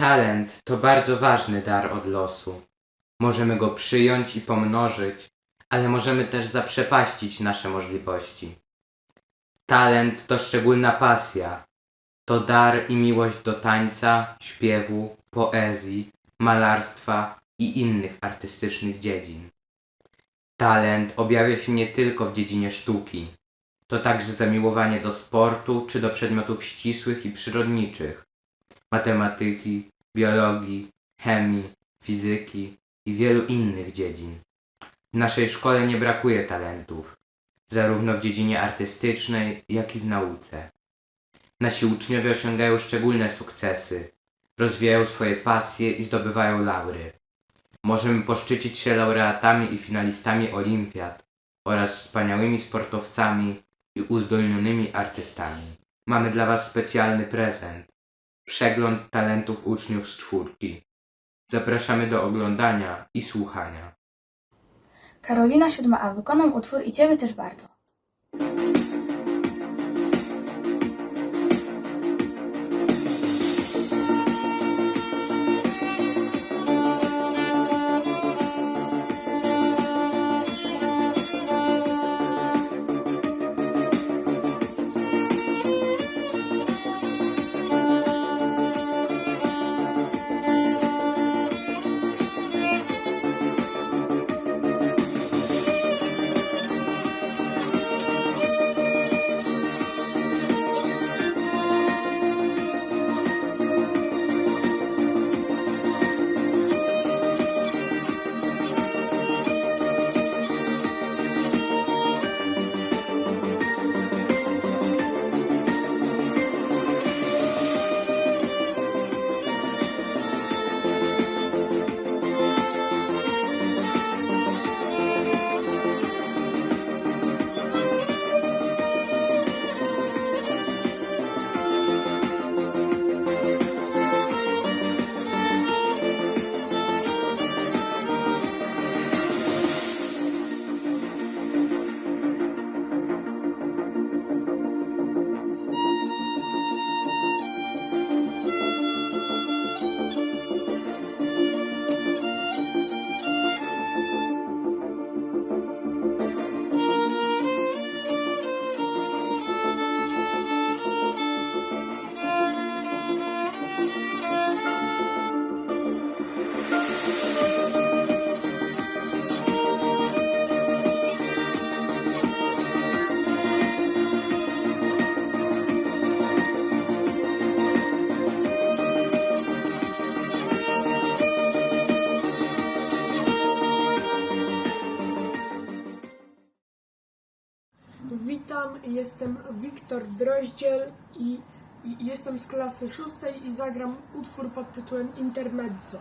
Talent to bardzo ważny dar od losu. Możemy go przyjąć i pomnożyć, ale możemy też zaprzepaścić nasze możliwości. Talent to szczególna pasja. To dar i miłość do tańca, śpiewu, poezji, malarstwa i innych artystycznych dziedzin. Talent objawia się nie tylko w dziedzinie sztuki. To także zamiłowanie do sportu czy do przedmiotów ścisłych i przyrodniczych, matematyki, biologii, chemii, fizyki i wielu innych dziedzin. W naszej szkole nie brakuje talentów, zarówno w dziedzinie artystycznej, jak i w nauce. Nasi uczniowie osiągają szczególne sukcesy, rozwijają swoje pasje i zdobywają laury. Możemy poszczycić się laureatami i finalistami olimpiad oraz wspaniałymi sportowcami i uzdolnionymi artystami. Mamy dla Was specjalny prezent. Przegląd talentów uczniów z czwórki. Zapraszamy do oglądania i słuchania. Karolina 7a wykonał utwór i Ciebie też bardzo. Jestem Wiktor Droździel i i jestem z klasy szóstej i zagram utwór pod tytułem Intermezzo.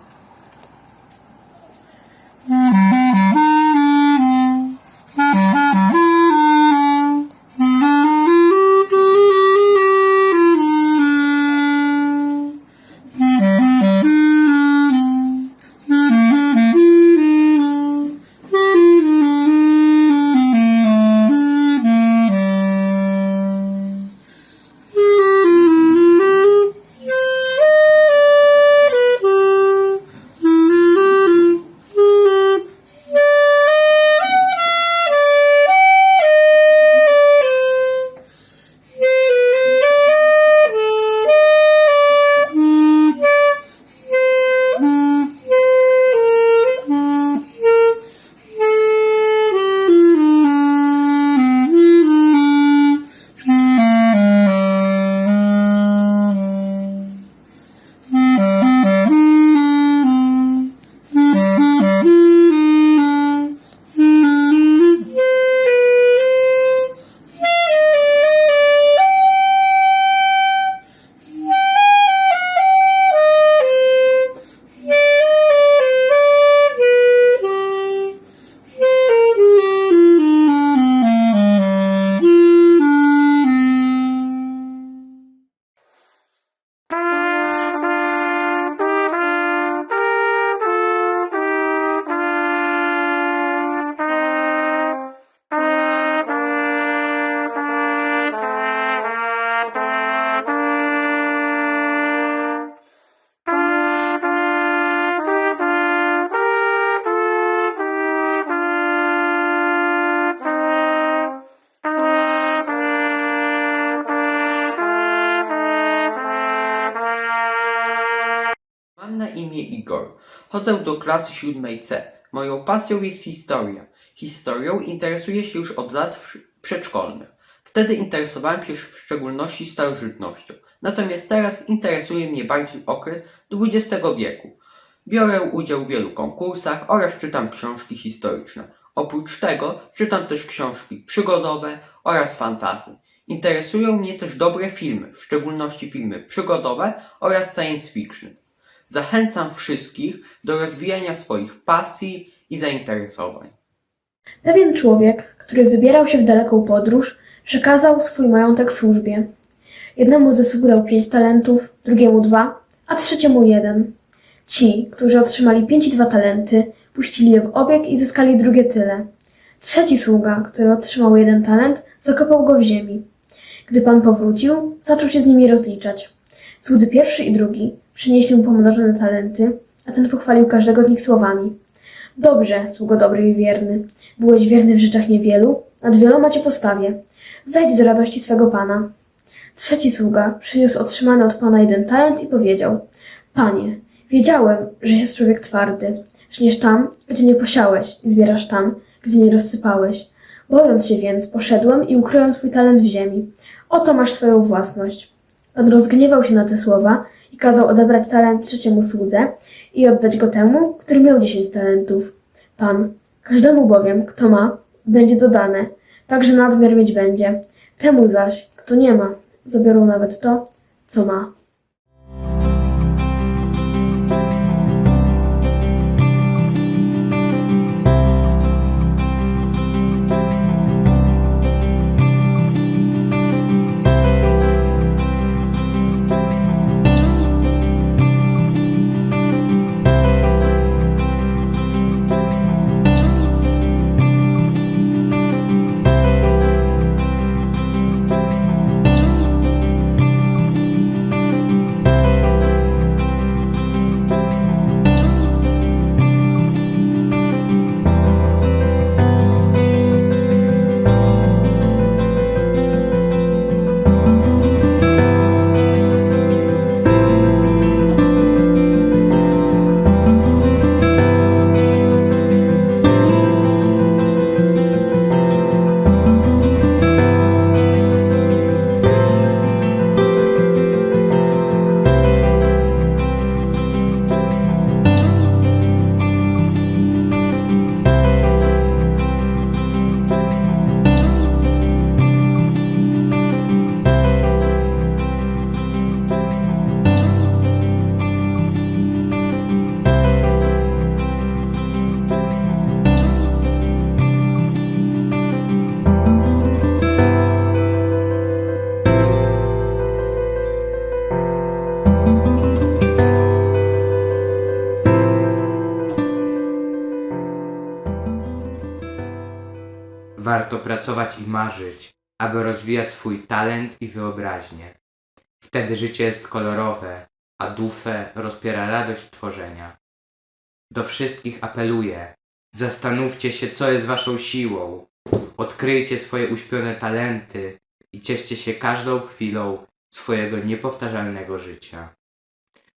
Imię Igor. Chodzę do klasy siódmej C. Moją pasją jest historia. Historią interesuję się już od lat przedszkolnych. Wtedy interesowałem się w szczególności starożytnością. Natomiast teraz interesuje mnie bardziej okres XX wieku. Biorę udział w wielu konkursach oraz czytam książki historyczne. Oprócz tego czytam też książki przygodowe oraz fantazy. Interesują mnie też dobre filmy, w szczególności filmy przygodowe oraz science fiction. Zachęcam wszystkich do rozwijania swoich pasji i zainteresowań. Pewien człowiek, który wybierał się w daleką podróż, przekazał swój majątek służbie. Jednemu ze sług dał pięć talentów, drugiemu dwa, a trzeciemu jeden. Ci, którzy otrzymali pięć i dwa talenty, puścili je w obieg i zyskali drugie tyle. Trzeci sługa, który otrzymał jeden talent, zakopał go w ziemi. Gdy pan powrócił, zaczął się z nimi rozliczać. Słudzy pierwszy i drugi przynieśli mu pomnożone talenty, a ten pochwalił każdego z nich słowami. Dobrze, sługo dobry i wierny. Byłeś wierny w rzeczach niewielu, nad wieloma cię postawię. Wejdź do radości swego pana. Trzeci sługa przyniósł otrzymany od pana jeden talent i powiedział: Panie, wiedziałem, że jest człowiek twardy. Żniesz tam, gdzie nie posiałeś, i zbierasz tam, gdzie nie rozsypałeś. Bojąc się więc, poszedłem i ukryłem twój talent w ziemi. Oto masz swoją własność. Pan rozgniewał się na te słowa i kazał odebrać talent trzeciemu słudze i oddać go temu, który miał dziesięć talentów. Pan, każdemu bowiem, kto ma, będzie dodane, także nadmiar mieć będzie. Temu zaś, kto nie ma, zabiorą nawet to, co ma. Warto pracować i marzyć, aby rozwijać swój talent i wyobraźnię. Wtedy życie jest kolorowe, a duszę rozpiera radość tworzenia. Do wszystkich apeluję: zastanówcie się, co jest waszą siłą. Odkryjcie swoje uśpione talenty i cieszcie się każdą chwilą swojego niepowtarzalnego życia.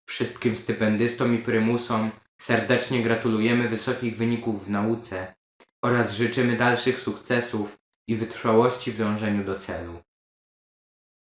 Wszystkim stypendystom i prymusom serdecznie gratulujemy wysokich wyników w nauce oraz życzymy dalszych sukcesów i wytrwałości w dążeniu do celu.